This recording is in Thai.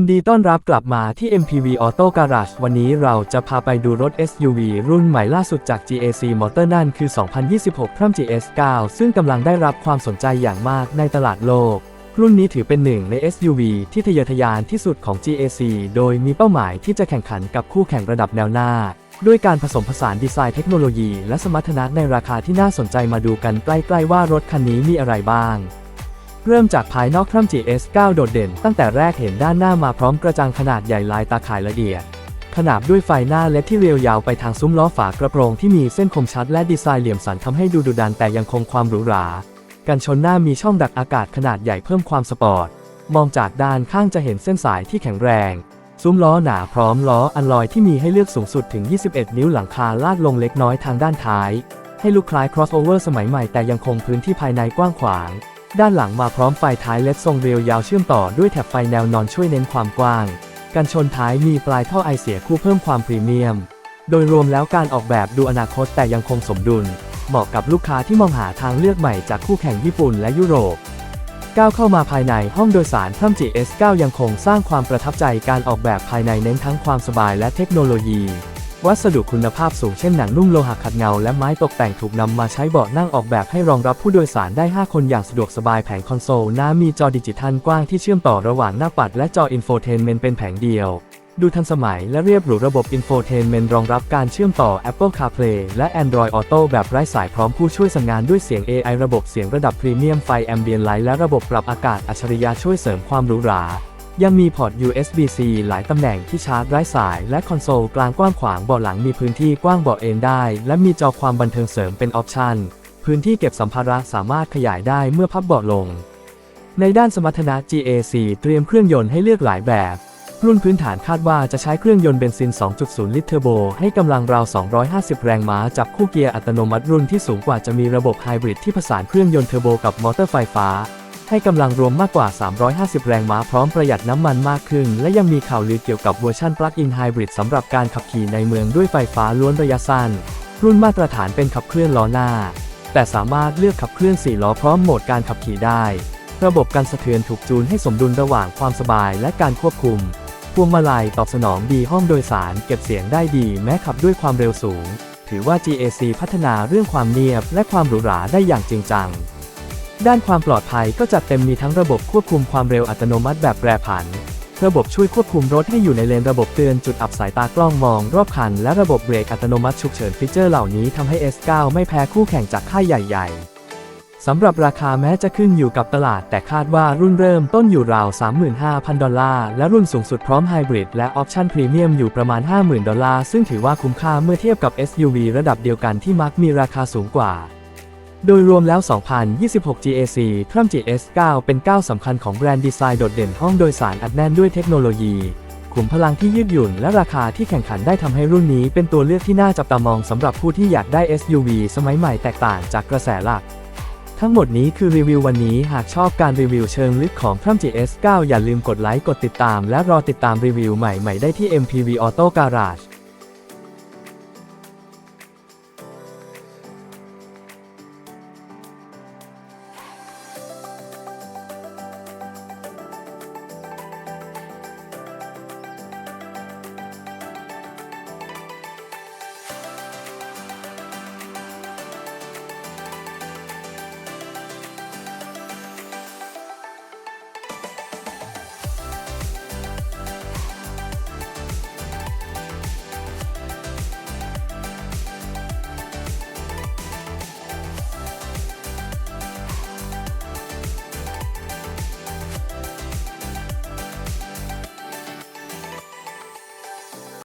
ยินดีต้อนรับกลับมาที่ MPV Auto Garage วันนี้เราจะพาไปดูรถ SUV รุ่นใหม่ล่าสุดจาก GAC Motor นั่นคือ 2026 Tram GS9 ซึ่งกำลังได้รับความสนใจอย่างมากในตลาดโลก รุ่นนี้ถือเป็นหนึ่งใน SUV ที่ทะเยอทะยานที่สุดของ GAC โดยมีเป้าหมายที่จะแข่งขันกับคู่แข่งระดับแนวหน้า ด้วยการผสมผสานดีไซน์เทคโนโลยีและสมรรถนะในราคาที่น่าสนใจมาดูกันใกล้ๆว่ารถคันนี้มีอะไรบ้าง เริ่มจากภายนอกทรัม GS9 โดดเด่น ตั้งแต่แรกเห็นด้านหน้ามาพร้อมกระจังขนาดใหญ่ลายตาข่ายละเอียด ขนาบด้วยไฟหน้าเล็ดที่เรียวยาวไปทางซุ้มล้อฝากระโปรงที่มีเส้นคมชัดและดีไซน์เหลี่ยมสันทำให้ดูดุดันแต่ยังคงความหรูหรา กันชนหน้ามีช่องดักอากาศขนาดใหญ่เพิ่มความสปอร์ต มองจากด้านข้างจะเห็นเส้นสายที่แข็งแรง ซุ้มล้อหนาพร้อมล้ออันลอยที่มีให้เลือกสูงสุดถึง 21 นิ้วหลังคาลาดลงเล็กน้อยทางด้านท้าย ให้ลูกคล้าย crossover สมัยใหม่แต่ยังคงพื้นที่ภายในกว้างขวาง ด้านหลังมาพร้อมไฟท้ายเลดทรงเรียวยาวเชื่อมต่อด้วยแถบไฟแนวนอนช่วยเน้นความกว้าง กันชนท้ายมีปลายท่อไอเสียคู่เพิ่มความพรีเมียม โดยรวมแล้วการออกแบบดูอนาคตแต่ยังคงสมดุล เหมาะกับลูกค้าที่มองหาทางเลือกใหม่จากคู่แข่งญี่ปุ่นและยุโรปก้าวเข้ามาภายในห้องโดยสารพรัม GS9 ยังคงสร้างความประทับใจการออกแบบภายในเน้นทั้งความสบายและเทคโนโลยี วัสดุคุณภาพสูงเช่นหนังนุ่มโลหะขัดเงาและไม้ตกแต่งถูกนำมาใช้เบาะนั่งออกแบบให้รองรับผู้โดยสารได้ 5 คนอย่างสะดวกสบายแผงคอนโซลหน้ามีจอดิจิทัลกว้างที่เชื่อมต่อระหว่างหน้าปัดและจออินโฟเทนเมนต์เป็นแผงเดียว ดูทันสมัยและเรียบหรูระบบอินโฟเทนเมนต์รองรับการเชื่อมต่อ Apple CarPlay และ Android Auto แบบไร้สายพร้อมผู้ช่วยสั่งงานด้วยเสียง AI ระบบเสียงระดับพรีเมียมไฟแอมเบียนไลท์และระบบปรับอากาศอัจฉริยะช่วยเสริมความหรูหรา ยังมีพอร์ต USB-C หลายตำแหน่งที่ชาร์จไร้สายและคอนโซลกลางกว้างขวางเบาะหลังมีพื้นที่กว้างเบาะเอนได้ และมีจอความบันเทิงเสริมเป็นออปชันพื้นที่เก็บสัมภาระสามารถขยายได้เมื่อพับเบาะลง ในด้านสมรรถนะ GAC เตรียมเครื่องยนต์ให้เลือกหลายแบบ รุ่นพื้นฐานคาดว่าจะใช้เครื่องยนต์เบนซิน 2.0 ลิตรเทอร์โบ ให้กำลังราว 250 แรงม้าจับคู่เกียร์อัตโนมัติรุ่นที่สูงกว่าจะมีระบบไฮบริดที่ผสานเครื่องยนต์เทอร์โบกับมอเตอร์ไฟฟ้า ให้กำลังรวมมากกว่า 350 แรงม้าพร้อมประหยัดน้ำมันมากขึ้น และยังมีข่าวลือเกี่ยวกับเวอร์ชันปลั๊กอินไฮบริดสำหรับการขับขี่ในเมืองด้วยไฟฟ้าล้วนระยะสั้น รุ่นมาตรฐานเป็นขับเคลื่อนล้อหน้า แต่สามารถเลือกขับเคลื่อน4ล้อพร้อมโหมดการขับขี่ได้ ระบบการสะเทือนถูกจูนให้สมดุลระหว่างความสบายและการควบคุมพวงมาลัยตอบสนองดีห้องโดยสารเก็บเสียงได้ดีแม้ขับด้วยความเร็วสูง ถือว่า GAC พัฒนาเรื่องความเนียบและความหรูหราได้อย่างจริงจัง ด้านความปลอดภัยก็จัดเต็มมีทั้งระบบควบคุมความเร็วอัตโนมัติแบบแปรผัน ระบบช่วยควบคุมรถให้อยู่ในเลนระบบเตือนจุดอับสายตากล้องมองรอบคัน และระบบเบรกอัตโนมัติฉุกเฉินฟีเจอร์เหล่านี้ทำให้ S9 ไม่แพ้คู่แข่งจากค่ายใหญ่ ๆสำหรับราคาแม้จะขึ้นอยู่กับตลาด แต่คาดว่ารุ่นเริ่มต้นอยู่ราว 35,000 ดอลลาร์ และรุ่นสูงสุดพร้อมไฮบริดและออปชั่นพรีเมียมอยู่ประมาณ 50,000 ดอลลาร์ ซึ่งถือว่าคุ้มค่าเมื่อเทียบกับ SUV ระดับเดียวกันที่มักมีราคาสูงกว่า โดยรวมแล้ว 2026 GAC Tram GS9 เป็นก้าวสำคัญของแบรนด์ดีไซน์โดดเด่นห้องโดยสารอัดแน่นด้วยเทคโนโลยี ขุมพลังที่ยืดหยุ่นและราคาที่แข่งขันได้ทำให้รุ่นนี้เป็นตัวเลือกที่น่าจับตามองสำหรับผู้ที่อยากได้ SUV สมัยใหม่แตกต่างจากกระแสหลัก ทั้งหมดนี้คือรีวิววันนี้หากชอบการรีวิวเชิงลึกของ Tram GS9 อย่าลืมกดไลค์กดติดตาม และรอติดตามรีวิวใหม่ๆได้ที่ MPV Auto Garage